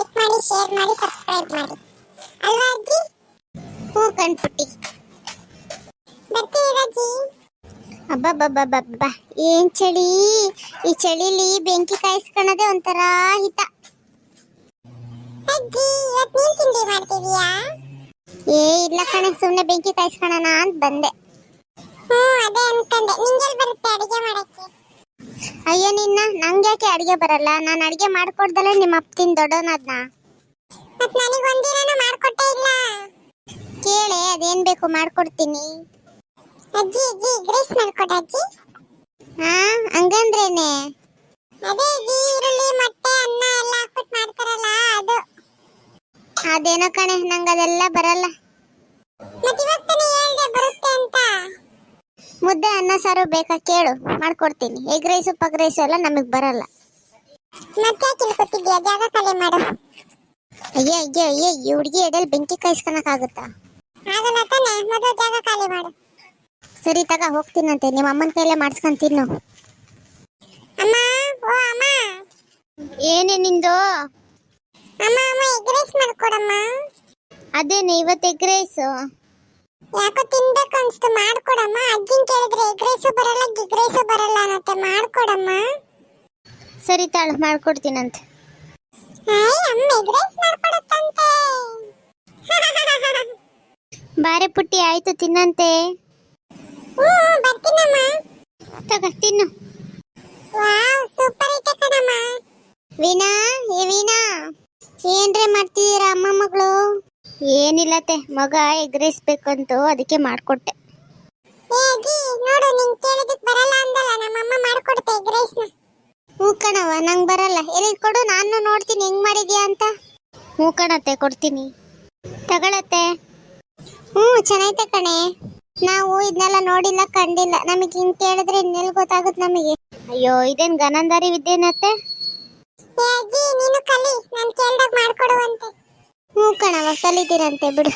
Like ಮಾಡಿ share ಮಾಡಿ subscribe ಮಾಡಿ. ಅಲ್ವಾ ಅಜ್ಜಿ? ಹೂ ಕಣ್ಪುಟ್ಟಿ. ಬರ್ತೀವಿ ಅಜ್ಜಿ? ಅಬ್ಬಬ್ಬಬ್ಬಬ್ಬ ಏನ್ ಚಳಿ? ಈ ಚಳಿಲಿ ಬೆಂಕಿ ಕಾಯಿಸ್ಕೊಳ್ಳೋದೇ ಒಂಥರ ಹಿತ. ಅಜ್ಜಿ ಇವತ್ತು ನೀನ್ ತಿಂಡಿ ಮಾಡ್ತಿದೀಯಾ? ಏ ಇಲ್ಲ ಕಣೆ ಸುಮ್ಮನೆ ಬೆಂಕಿ ಕಾಯಿಸ್ಕೊಳ್ಳೋಣ ಅಂತ ಬಂದೆ. ಹ್ಞೂ ಅದೇ ಅನ್ಕೊಂಡೆ. ನಿಂಗೆಲ್ಲಿ ಬರುತ್ತೆ ಅಡುಗೆ ಮಾಡಕ್ಕೆ? ಅಯ್ಯೋ ನಿನ್ನ ನಂಗ್ಯಾಕೆ ಅಡಿಗೆ ಬರಲ್ಲ? ನಾನು ಅಡಿಗೆ ಮಾಡ್ಕೊಡ್ದಲ್ಲ ನಿಮ್ಮ ಅಪ್ಪತಿನ ದೊಡ್ಡೋನದ್ನ ಮತ್ ನನಗೆ ಒಂದಿನನೂ ಮಾಡ್ಕೊಟ್ಟೇ ಇಲ್ಲ. ಕೇಳೆ ಅದೇನ್ ಬೇಕು ಮಾಡ್ಕೊಡ್ತೀನಿ. ಅಜ್ಜಿ ಅಜ್ಜಿ ಗ್ರೇಸ್ ಮಾಡ್ಕೊಡ ಅಜ್ಜಿ. ಹಾ ಹಂಗಂದ್ರೇನೆ? ಅದೇ ಅಜ್ಜಿ ಈರುಳ್ಳಿ ಮೊಟ್ಟೆ ಅನ್ನ ಎಲ್ಲ ಹಾಕ್ಬಿಟ್ಟು ಮಾಡ್ತಾರಲ್ಲ ಅದು. ಅದೇನೋ ಕಣೆ ನಂಗೆ ಅದೆಲ್ಲ ಬರಲ್ಲ. ಮತ್ ಇವಾಗ ಮುದ್ದೆ ಅನ್ನ ಸಾರು ಬೇಕಾ ಕೇಳು. ಮಾಡ್ಕೊಡ್ತೀನಿ. ಎಗ್ ರೈಸು ಪಗ್ ರೈಸು ಎಲ್ಲ ನಮಗೆ ಬರಲ್ಲ. ಮತ್ತೆ ಯಾಕೆ ಕೂತಿದ್ಯಾ ಜಾಗ ಖಾಲಿ ಮಾಡು. ಅಯ್ಯೋ ಅಯ್ಯೋ ಅಯ್ಯೋ ಈ ಹುಡುಗಿ ಎಡೆಯಲ್ಲಿ ಬೆಂಕಿ ಕಾಯಿಸ್ಕೊಳಕ್ಕಾಗುತ್ತಾ ಆಗಲ್ಲ ತಾನೆ. ಮೊದಲು ಜಾಗ ಖಾಲಿ ಮಾಡು. ಸರಿ ತಗ ಹೋಗ್ತೀನಂತೆ. ನಿಮ್ಮ ಅಮ್ಮನ ಕೈಲೇ ಮಾಡಿಸ್ಕೊಂಡ್ ತಿನ್ನು. ಅಮ್ಮ ಓ ಅಮ್ಮ. ಏನೇ ನಿಂದು? ಅಮ್ಮ ಅಮ್ಮ ಎಗ್ ರೈಸ್ ಮಾಡ್ಕೊಡಮ್ಮ. ಅದೇನೆ ಇವತ್ತು ಎಗ್ ರೈಸು? ಯಾಕೋ ತಿನ್ಬೇಕು ಅನ್ಸ್ತು. ಕೇಳಿದ್ರೆ ಎಗ್ ರೈಸು ಬರಲ್ಲ ಗಿಗ್ ರೈಸು ಬರಲ್ಲ ಅನ್ನತ್ತೆ. ಮಾಡ್ಕೊಡಮ್ಮ. ಸರಿ ತಾಳು ಮಾಡ್ಕೊಡ್ತೀನಂತೆ. ಹಾಯ್ ಅಮ್ಮ ಎಗ್ ರೈಸ್ ಮಾಡ್ಕೊಡತ್ತಂತೆ. ಬಾರೆ ಪುಟ್ಟಿ ಆಯ್ತು ತಿನ್ನಂತೆ. ಹ್ಞೂ ಬರ್ತೀನಮ್ಮ. ತಗೋ ತಿನ್ನು. ವಾವ್ ಸೂಪರ್ ಐತೆ ಕಣಮ್ಮ. ವೀಣಾ ಏ ವೀಣಾ ಏನ್ರೆ ಮಾಡ್ತಿದ್ದೀರಾ ಅಮ್ಮ ಮಗಳು? ಏನಿಲ್ಲತೆ ಮಗ ಎಗ್ ರೈಸ್ ಬೇಕಂತು ಅದಕ್ಕೆ ಮಾಡ್ಕೊಟ್ಟೆ. ಏ ಅಜ್ಜಿ ನೋಡು ನಿಂಗ್ ಕೇಳಿದಕ್ ಬರಲ್ಲ ಅಂದಲ್ಲ ನಮ್ಮಮ್ಮ ಮಾಡ್ಕೊಡ್ತೆ ಎಗ್ ರೈಸ್ನ ಹ್ಞೂ ಕಣವ ನಂಗೆ ಬರಲ್ಲ. ಎಲ್ಲಿ ಕೊಡು ನಾನು ನೋಡ್ತೀನಿ ಹೆಂಗ್ ಮಾಡಿದ್ಯಾ ಅಂತ. ಹ್ಞೂ ಕಣತ್ತೆ ಕೊಡ್ತೀನಿ. ತಗೊಳತ್ತೆ. ಹ್ಞೂ ಚೆನ್ನಾಯ್ತೆ ಕಣೆ. ನಾವು ಇದನ್ನೆಲ್ಲ ನೋಡಿಲ್ಲ ಕಂಡಿಲ್ಲ. ನಮಗೆ ಹಿಂಗೆ ಕೇಳಿದ್ರೆ ಇನ್ನೆಲ್ಲಿ ಗೊತ್ತಾಗುತ್ತೆ ನಮಗೆ. ಅಯ್ಯೋ ಇದೇನು ಗನಂದಾರಿ ವಿದ್ಯೆನತ್ತೆ? ಏ ಅಜ್ಜಿ ನೀನು ಕಲಿ ನಾನು ಕೇಳ್ದಾಗ ಮಾಡ್ಕೊಡುವಂತೆ ಹ್ಞೂ ಕಣವ ಕಲಿತೀರಂತೆ ಬಿಡು.